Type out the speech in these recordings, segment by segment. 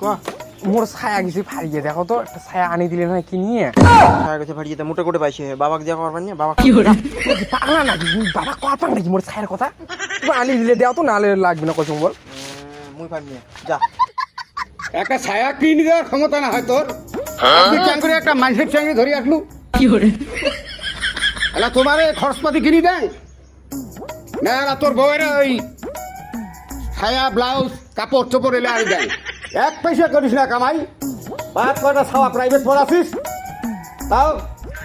কোয়া মোর ছায়া কিছু ফাড়িয়ে দেখো তো একটা ছায়া আনি দিলে না কি নিয়ে? ছায়া গেছে ফাটিয়ে দে মোটে করে পাইছে বাবাকে দিয়া করবার নিয়ে বাবা কি পাগলা নাকি? বাবা কথা নাকি মোর ছায়ার কথা? তুমি আনি দিলে দেও তো নালে লাগবে না কসম বল মুই যা। একটা ছায়া কিনে দেওয়ার ক্ষমতা না হয় তোর? তুই করে একটা মানুষের সঙ্গে ধরে আসলু? এলা তোমারে খরচপাতি কিনে দেয়? না তোর বউয়ের ওই ছায়া ব্লাউজ কাপড় চোপড় এলে আনি দেয়। এক পয়সা করিস না কামাই। পাঁচ কয়টা ছাওয়া প্রাইভেট পড়াছিস তাও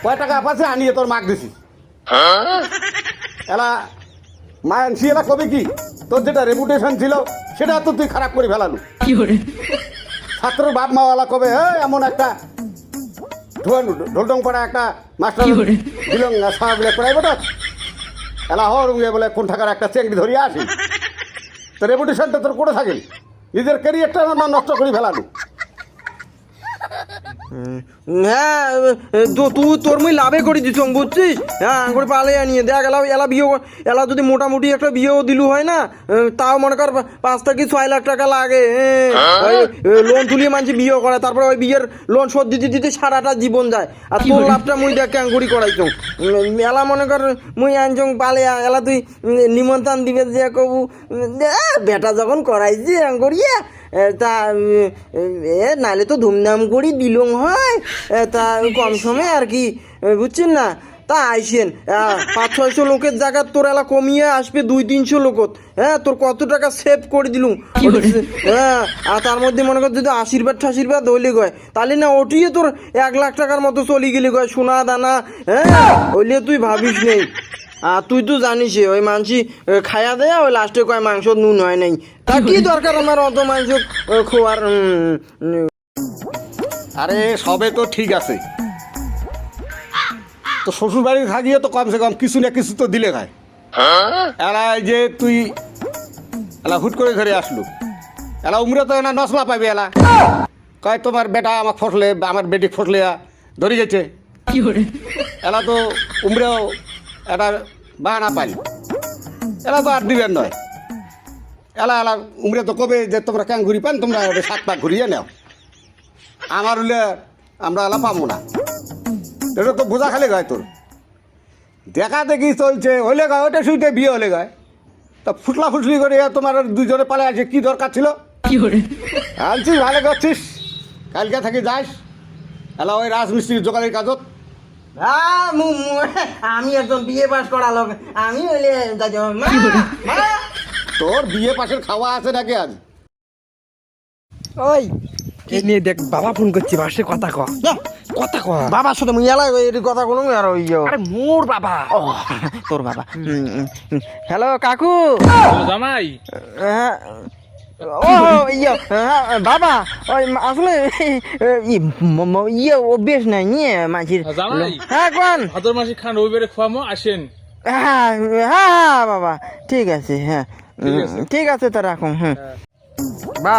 কয় টাকা পাচ্ছে আনিয়ে তোর মাক দিছিস। এলা মা মায়ানসি এলা কবে কি? তোর যেটা রেপুটেশন ছিল সেটা তো তুই খারাপ করে ফেলালু। ছাত্র বাপ মাওয়ালা কবে হে এমন একটা ঢোলটং পাড়া একটা মাস্টার দিলং সাহা বলে প্রাইভেট এলা হর বলে কোন ঠাকার একটা চেংড়ি ধরিয়া আসি তো রেপুটেশনটা তোর করে থাকেন নিজের ক্যারিয়ারটা আমরা নষ্ট করে ফেলালু। হ্যাঁ তো তুই তোর মুই লাভে করে দিছ বুঝছিস? হ্যাঁ করে পালে আনিয়ে দেখ এলা এলা বিয়ে এলা যদি মোটামুটি একটা বিয়েও দিলু হয় না তাও মনে কর পাঁচ থেকে ছয় লাখ টাকা লাগে লোন তুলিয়ে মানছি বিয়ে করে তারপরে ওই বিয়ের লোন শোধ দিতে দিতে সারাটা জীবন যায়। আর তোর লাভটা মুই দেখ ক্যাঙ্গুড়ি করাইছ এলা মনে কর মুই আনছং পালে এলা তুই নিমন্ত্রণ দিবে যে কবু বেটা যখন করাইছি করিয়ে এ, তা এ নাহলে তো ধুমধাম করি দিলং হয়। তা, কম সময়ে আর কি বুঝছেন না? তা আইসেন পাঁচ ছয়শো লোকের জায়গা তোর এলা কমিয়ে আসবে দুই তিনশো লোকত। হ্যাঁ তোর কত টাকা সেভ করে দিলুম? হ্যাঁ আর তার মধ্যে মনে কর যদি আশীর্বাদ ঠাশীর্বাদ হইলে গয় তাহলে না ওটিয়ে তোর এক লাখ টাকার মতো চলি গেলি গয় সোনা দানা হ্যাঁ হইলে তুই ভাবিস নেই। আর তুই তো জানিস ওই মানসি খায়া দেয়া ওই লাস্টে কয় মাংস নুন হয় নাই। তা কি দরকার আমার অত মাংস খোয়ার আরে সবে তো ঠিক আছে। তো শ্বশুর বাড়ি থাকিয়ে তো কমসে কম কিছু না কিছু তো দিলে খায় এলা যে তুই এলা হুট করে ঘরে আসলু। এলা উমরে তো না নসলা পাবি এলা। কয় তোমার বেটা আমার ফসলে আমার বেটি ফসলে ধরে গেছে। এলা তো উমরেও একটা বাহানা পাই এলা তো আর দিবেন নয়। এলা এলা উমরে তো কবে যে তোমরা ক্যাং ঘুরি পান তোমরা সাত পাক ঘুরিয়ে নেও। আমার হলে আমরা এলা পাবো না। এটা তো বোঝা খালি গায় তোর। দেখা দেখি চলছে হলে গায় ওটা শুইতে বিয়ে হলে গায়। তা ফুটলা ফুটলি করে তোমার দুজনে পালে আছে কি দরকার ছিল? আনছিস ভালো করছিস। কালকে থাকি যাস। এলা ওই রাজমিস্ত্রির জোগাড়ের কাজত আহ, মু- মু- আমি একজন বিয়ে পাস করা লোক। আমি হইলে যাই- মা, মা। তোর বিয়ে পাশের খাওয়া আছে নাকি আজ? ওই। নিয়ে দেখ বাবা ফোন করছে বাসে কথা ক। কথা ক বাবার সাথে মুই এলা এর কথা কোনো আর ওই আরে মোর বাবা। ও তোর বাবা। হ্যালো কাকু। জামাই। হ্যাঁ, ও ইয়ে হ্যাঁ, বাবা ওই আসলে ইয়ে অভ্যেস নাই নিয়ে মাঝির। হ্যাঁ কোন? ভাদর মাসে খান রবিবারে খাওয়ামো আসেন। হ্যাঁ হ্যাঁ হ্যাঁ বাবা ঠিক আছে হ্যাঁ ঠিক আছে। তো রাখুন হুম। বা।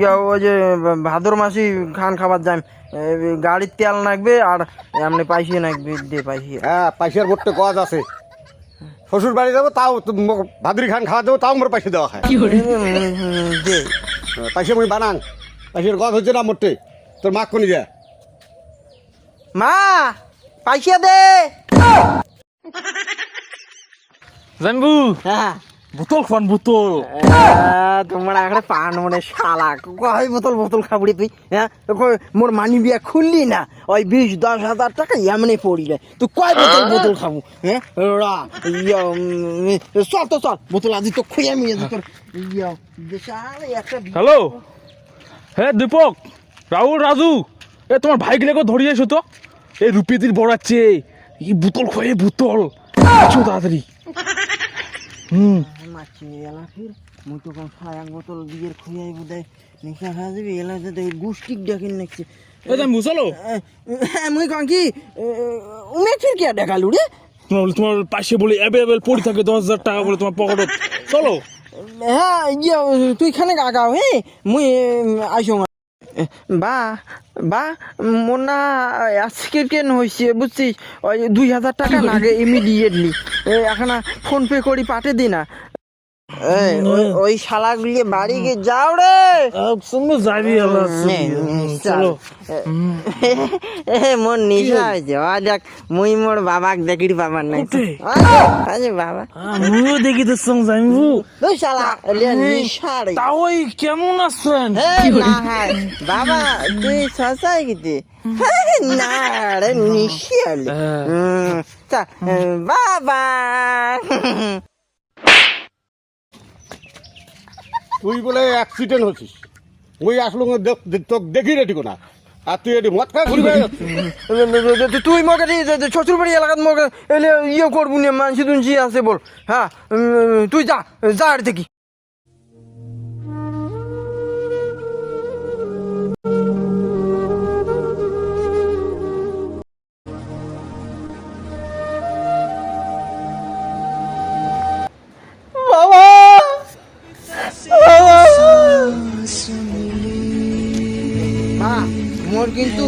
ইয়া ওই যে ভাদর মাসি খান খাবার যাই গাড়ির তেল লাগবে আর এমনি পাইসে লাগবে দে পাইসে। হ্যাঁ পাইসের বট্টে গজ আছে। শ্বশুর বাড়ি যাব তাও ম- ভাদরি খান খাওয়া দেবো তাও আমার পয়সা দেওয়া হয়। দে পয়সা মুই বানান পয়সার গজ হচ্ছে না মোটে। তোর মাক কোনি যায়? মা পাইসা দে। জানবু? হ্যাঁ। বোতল খান বোতল। আহ, তোমার আগে পান মনে শালা। কয় বোতল বোতল খাবড়ি তুই? হ্যাঁ? মোর মানি বিয়া খুললি না? ওই বিশ দশ হাজার টাকা এমনি পড়িলে। তুই কয় বোতল বোতল খাব? হ্যাঁ? রা ইয়া, চল তো চল। বোতল আজি তো খুঁয়ে মিয়ে তোর ইয়া, একটা হ্যালো? হ্যাঁ দীপক। রাহুল রাজু। এ তোমার ভাই গেলে ধরিয়ে এসো তো। এই রুপিদির বড়াচ্ছে এই বোতল খয়ে বোতল। তাড়াতাড়ি। হুম। মাছি এলা ফির। মুই তো কোন বোতল বিয়ের খুঁয়াই বোধহয় নিশা খাওয়া যাবে এলা তো দেখি গুষ্টিক ডাকিন জানবু চলো হ্যাঁ মুই কন কি উমেশের কে দেখালু রে? তোমার তোমার পাশে বলে অ্যাভেলেবেল পড়ে থাকে দশ হাজার টাকা বলে তোমার পকেটত চলো। হ্যাঁ ইয়ে তুই খানে আগাও হে? মুই আইসং বা বা মোর না আজকে কেন হয়েছে বুঝছিস? ওই দুই হাজার টাকা লাগে ইমিডিয়েটলি এখন ফোন পে করি পাঠে দি না এই, ওই- ওই শালাগুলি বাড়ি গিয়ে যাও রে। সঙ্গে যাবি আল্লাহ নে, নে, চলো। এ মোর নিশা হয়েছে। ও দেখ মুই মোর বাবাক দেখি পাবার নাই? আরে বাবা। আমিও দেখি তোর সঙ্গে যাইবু তুই শালা এলিয়া নিশা রে। তাও ওই কেমন আছেন? এই না হ্যাঁ। বাবা তুই শশাই গেছি না রে নিশিয়ালি বাবা। তুই বলে অ্যাক্সিডেন্ট হচ্ছিস মুই আসলো তোকে দেখি রেডি না আর তুই এটি মদ খাই ঘুরবে। তুই মকে শ্বশুর বাড়ি এলাকার মকে এলে ইয়ে করব নিয়ে মানুষ দুনসি আছে বল। হ্যাঁ তুই যা যা আর দেখি মা মোর কিন্তু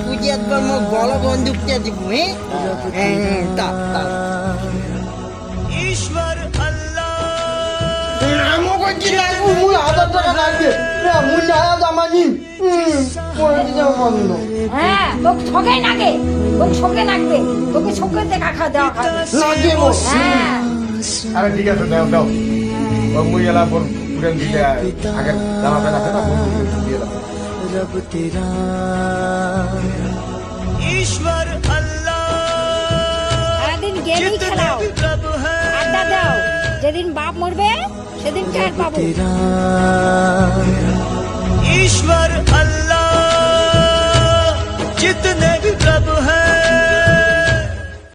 পুজিয়াত পর মোর বড় বন্দুকটা দিব হ্যাঁ, হ্যাঁ তা তা। ঈশ্বর হ্যাঁ তোকে ঠকে নাগে। তোকে ঠকে নাগবে। তোকে ঠকে দেখা খা দেওয়া হ্যাঁ। আরে ঠিক আছে দাও দাও। মুই এলাম আগের দাঁড়াবেন আছে না? দিয়ে দাও रब तेरा ईश्वर अल्लाह সারাদিন গেমই जितने খেলাও भी रब है আড্ডা দাও যেদিন বাপ মরবে সেদিন টের পাবো तेरा ईश्वर अल्लाह जितने भी रब है